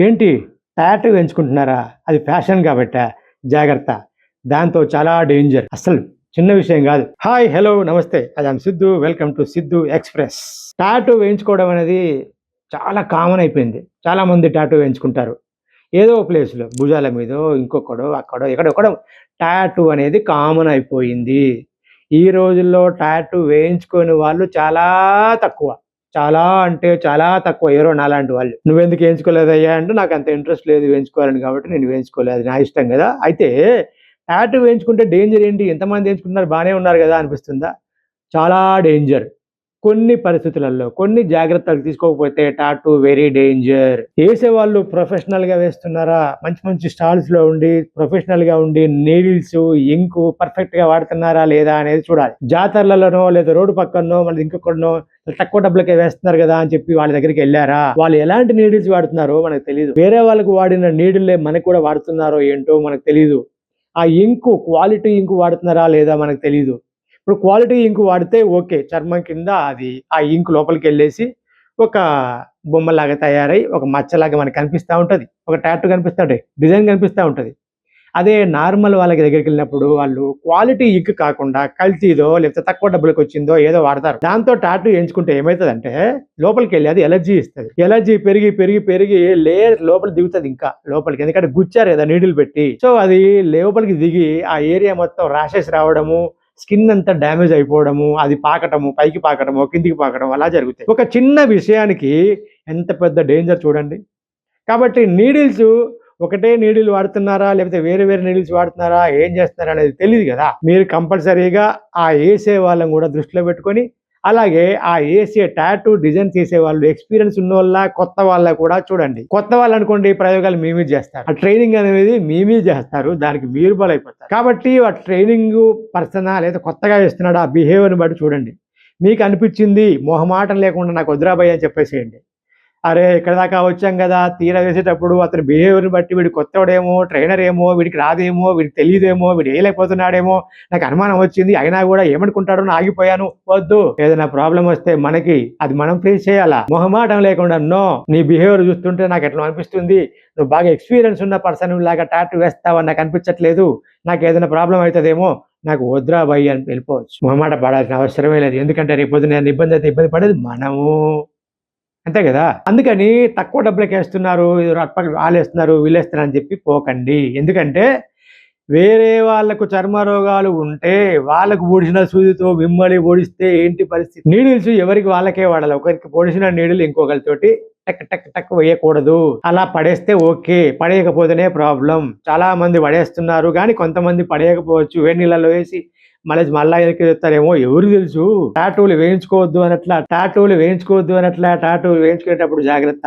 ఏంటి? టాటూ ఎంచుకుంటున్నారా అది ఫ్యాషన్ కాబట్టా జాగ్రత్త. దాంతో చాలా డేంజర్ అసలు చిన్న విషయం కాదు. హాయ్ హలో నమస్తే. అది Siddhu welcome to Siddhu express tattoo వేయించుకోవడం అనేది చాలా కామన్ అయిపోయింది. చాలామంది టాటూ వేయించుకుంటారు. ఏదో ప్లేస్లో భుజాల మీదో ఇంకొకడో అక్కడో ఎక్కడొక్కడో టాటూ అనేది కామన్ అయిపోయింది. ఈ రోజుల్లో టాటూ వేయించుకొని వాళ్ళు చాలా తక్కువ. చాలా అంటే చాలా తక్కువ ఎవరో నాలాంటి వాళ్ళు. నువ్వెందుకు వేయించుకోలేదయ్యా? అంటే నాకు అంత ఇంట్రెస్ట్ లేదు వేయించుకోవాలని కాబట్టి నేను వేయించుకోలేదు నా ఇష్టం కదా. అయితే టాటూ వేయించుకుంటే డేంజర్ ఏంటి? ఎంతమంది వేయించుకుంటున్నారు బాగానే ఉన్నారు కదా అనిపిస్తుందా? చాలా డేంజర్. కొన్ని పరిస్థితులలో కొన్ని జాగ్రత్తలు తీసుకోకపోతే టాటూ వెరీ డేంజర్. వేసే వాళ్ళు ప్రొఫెషనల్గా వేస్తున్నారా? మంచి మంచి స్టాల్స్లో ఉండి ప్రొఫెషనల్గా ఉండి నీడిల్స్ ఇంకు పర్ఫెక్ట్గా వాడుతున్నారా లేదా అనేది చూడాలి. జాతరలలోనో లేదా రోడ్డు పక్కనో మళ్ళీ ఇంకొకటినో తక్కువ డబ్బులకే వేస్తున్నారు కదా అని చెప్పి వాళ్ళ దగ్గరికి వెళ్ళారా? వాళ్ళు ఎలాంటి నీడిల్స్ వాడుతున్నారో మనకు తెలియదు వేరే వాళ్ళకు వాడిన నీడిల్లే మనకు కూడా వాడుతున్నారో ఏంటో మనకు తెలియదు ఆ ఇంకు క్వాలిటీ ఇంకు వాడుతున్నారా లేదా మనకు తెలియదు ఇప్పుడు క్వాలిటీ ఇంకు వాడితే ఓకే చర్మం కింద అది ఆ ఇంకు లోపలికి వెళ్ళేసి ఒక బొమ్మలాగా తయారై ఒక మచ్చలాగా మనకి కనిపిస్తూ ఉంటుంది. ఒక టాటూ కనిపిస్తూ ఉంటుంది డిజైన్ కనిపిస్తూ ఉంటుంది. అదే నార్మల్ వాళ్ళకి దగ్గరికి వెళ్ళినప్పుడు వాళ్ళు క్వాలిటీ ఇంక్ కాకుండా కల్తీదో లేకపోతే తక్కువ డబ్బులకు వచ్చిందో ఏదో వాడతారు. దాంతో టాటూ ఎంచుకుంటే ఏమవుతుందంటే లోపలికి వెళ్ళి అది ఎలర్జీ ఇస్తుంది. ఎలర్జీ పెరిగి పెరిగి పెరిగి లేయర్ లోపల దిగుతుంది ఇంకా లోపలికి. ఎందుకంటే గుచ్చారు కదా నీడిల్ పెట్టి. సో అది లోపలికి దిగి ఆ ఏరియా మొత్తం ర్యాషెస్ రావడము స్కిన్ అంతా డ్యామేజ్ అయిపోవడము అది పాకటము పైకి పాకటము కిందికి పాకడం అలా జరుగుతాయి. ఒక చిన్న విషయానికి ఎంత పెద్ద డేంజర్ చూడండి. కాబట్టి నీడిల్స్ ఒకటే నీడిల్ వాడుతున్నారా లేకపోతే వేరే వేరే నీడిల్స్ వాడుతున్నారా ఏం చేస్తున్నారా అనేది తెలియదు కదా. మీరు కంపల్సరీగా ఆ వేసే వాళ్ళని కూడా దృష్టిలో పెట్టుకొని అలాగే ఆ ఏసీ టాటూ డిజైన్ చేసే వాళ్ళు ఎక్స్పీరియన్స్ ఉన్న వాళ్ళ కొత్త వాళ్ళ కూడా చూడండి. కొత్త వాళ్ళు అనుకోండి ప్రయోగాలు మేమే చేస్తారు. ఆ ట్రైనింగ్ అనేది మేమే చేస్తారు దానికి మీరు బలైపోతారు. కాబట్టి ఆ ట్రైనింగ్ పర్సనా లేదా కొత్తగా ఇస్తున్నాడు ఆ బిహేవియర్ని బట్టి చూడండి. మీకు అనిపించింది మొహమాటం లేకుండా నాకు వద్దురాబాయ్ అని చెప్పేసేయండి. అరే ఇక్కడ దాకా వచ్చాం కదా. తీరా వేసేటప్పుడు అతని బిహేవియర్ని బట్టి వీడు కొత్తవాడేమో ట్రైనర్ ఏమో వీడికి రాదేమో వీడికి తెలియదేమో వీడు వేయలేకపోతున్నాడేమో. నాకు అనుమానం వచ్చింది. అయినా కూడా ఏమనుకుంటాడో ఆగిపోయాను. వద్దు. ఏదైనా ప్రాబ్లం వస్తే మనకి అది మనం ఫేస్ చేయాలా? మొహమాటం లేకుండా నో నీ బిహేవియర్ చూస్తుంటే నాకు ఎట్లా అనిపిస్తుంది? నువ్వు బాగా ఎక్స్పీరియన్స్ ఉన్న పర్సన్ లాగా టాటూ వేస్తావని నాకు అనిపించట్లేదు. నాకు ఏదైనా ప్రాబ్లం అవుతుందేమో నాకు వద్దురా భయ్ అని వెళ్ళిపోవచ్చు. మొహమాట పడాల్సిన అవసరమే లేదు. ఎందుకంటే రేపు నేను ఇబ్బంది అయితే ఇబ్బంది పడేది మనము. అంతే కదా? అందుకని తక్కువ డబ్బులకి వేస్తున్నారు వాళ్ళు వేస్తున్నారు వీళ్ళు అని చెప్పి పోకండి. ఎందుకంటే వేరే వాళ్ళకు చర్మ రోగాలు ఉంటే వాళ్ళకు పొడిచిన సూదితో మిమ్మల్ని పొడిస్తే ఏంటి పరిస్థితి? నీడిల్స్ ఎవరికి వాళ్ళకే వాడాలి. ఒకరికి పొడిచిన నీడిల్ ఇంకొకరితోటి టక్ టక్ టక్ వేయకూడదు. అలా పడేస్తే ఓకే పడేయకపోతేనే ప్రాబ్లం. చాలా మంది పడేస్తున్నారు కానీ కొంతమంది పడేయకపోవచ్చు. వేడి నీళ్ళలో వేసి మళ్ళీ మళ్ళా వెనక్కి చెప్తారేమో ఎవరు తెలుసు. టాటూలు వేయించుకోవద్దు అనట్లా టాటూలు వేయించుకోవద్దు అనట్లా టాటూలు వేయించుకునేటప్పుడు జాగ్రత్త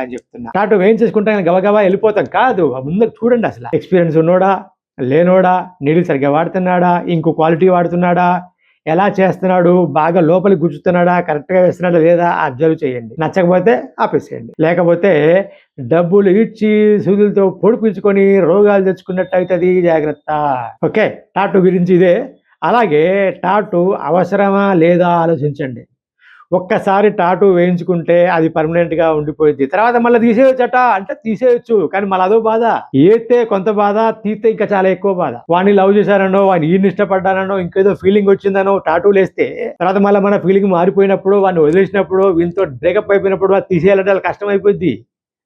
అని చెప్తున్నా. టాటూ వేయించేసుకుంటే గబగబా వెళ్ళిపోతాం కాదు. ముందు చూడండి అసలు. ఎక్స్పీరియన్స్ ఉన్నోడా లేనోడా నీళ్ళు సరిగ్గా వాడుతున్నాడా ఇంకో క్వాలిటీ వాడుతున్నాడా ఎలా చేస్తున్నాడు బాగా లోపలికి గుచ్చుతున్నాడా కరెక్ట్గా వేస్తున్నాడా లేదా అబ్జర్వ్ చేయండి. నచ్చకపోతే ఆపేసేయండి. లేకపోతే డబ్బులు ఇచ్చి సూదులతో పొడిపించుకొని రోగాలు తెచ్చుకున్నట్టు అవుతుంది. జాగ్రత్త. ఓకే టాటు గురించి ఇదే. అలాగే టాటు అవసరమా లేదా ఆలోచించండి. ఒక్కసారి టాటూ వేయించుకుంటే అది పర్మనెంట్గా ఉండిపోయింది తర్వాత మళ్ళీ తీసేయొచ్చట. అంటే తీసేయొచ్చు కానీ మళ్ళీ అదో బాధ. ఏతే కొంత బాధ తీస్తే ఇంకా చాలా ఎక్కువ బాధ. వాడిని లవ్ చేశారనో వాడిని ఈయన ఇష్టపడ్డానో ఇంకేదో ఫీలింగ్ వచ్చిందనో టాటూలు వేస్తే తర్వాత మళ్ళీ మన ఫీలింగ్ మారిపోయినప్పుడు వాడిని వదిలేసినప్పుడు వీళ్ళతో బ్రేకప్ అయిపోయినప్పుడు అది తీసేయాలంటే కష్టం అయిపోద్ది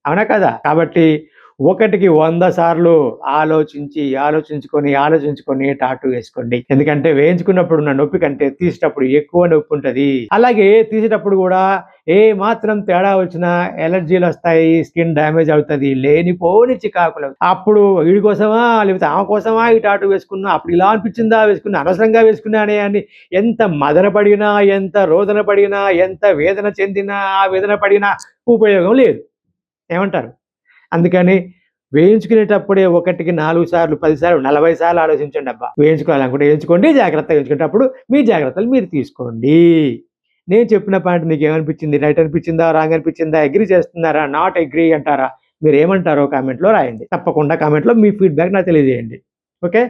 అవునా కదా? కాబట్టి ఒకటికి వంద సార్లు ఆలోచించి ఆలోచించుకొని ఆలోచించుకొని టాటూ వేసుకోండి. ఎందుకంటే వేయించుకున్నప్పుడు ఉన్న నొప్పి కంటే తీసేటప్పుడు ఎక్కువ నొప్పి ఉంటుంది. అలాగే తీసేటప్పుడు కూడా ఏ మాత్రం తేడా వచ్చినా ఎలర్జీలు వస్తాయి స్కిన్ డ్యామేజ్ అవుతుంది లేనిపోని చికాకులు అప్పుడు వీడి కోసమా లేకపోతే ఆమె కోసమా ఈ టాటూ వేసుకున్నా? అప్పుడు ఇలా అనిపించిందా? వేసుకున్నా? అనవసరంగా వేసుకున్నానే అని ఎంత మదన పడినా ఎంత రోదన పడినా ఎంత వేదన చెందినా ఆ వేదన పడినా ఉపయోగం లేదు. ఏమంటారు? అందుకని వేయించుకునేటప్పుడే ఒకటికి నాలుగు సార్లు పది సార్లు నలభై సార్లు ఆలోచించండి అబ్బా. వేయించుకోవాలనుకుంటే వేయించుకోండి జాగ్రత్తగా వేయించుకునేటప్పుడు మీ జాగ్రత్తలు మీరు తీసుకోండి. నేను చెప్పిన పాయింట్ మీకు ఏమనిపించింది రైట్ అనిపించిందా? రాంగ్ అనిపించిందా? అగ్రి చేస్తున్నారా? నాట్ అగ్రి అంటారా? మీరు ఏమంటారో కామెంట్లో రాయండి. తప్పకుండా కామెంట్లో మీ ఫీడ్బ్యాక్ నాకు తెలియజేయండి. ఓకే?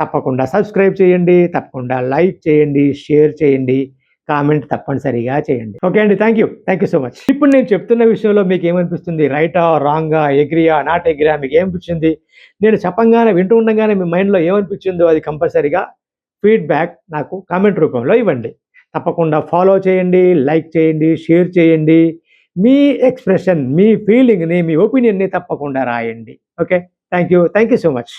తప్పకుండా సబ్స్క్రైబ్ చేయండి తప్పకుండా లైక్ చేయండి షేర్ చేయండి. కామెంట్ తప్పనిసరిగా చేయండి. ఓకే అండి thank you thank you so much ఇప్పుడు నేను చెప్తున్న విషయంలో మీకు ఏమనిపిస్తుంది? రైటా రాంగా ఎగ్రియా నాట్ ఎగ్రియా మీకు ఏమనిపించింది నేను చెప్పంగానే వింటూ ఉండగానే మీ మైండ్లో ఏమనిపించిందో అది కంపల్సరీగా ఫీడ్బ్యాక్ నాకు కామెంట్ రూపంలో ఇవ్వండి. తప్పకుండా ఫాలో చేయండి లైక్ చేయండి షేర్ చేయండి. మీ ఎక్స్ప్రెషన్ మీ ఫీలింగ్ని మీ ఒపీనియన్ని తప్పకుండా రాయండి. Okay? Thank you thank you so much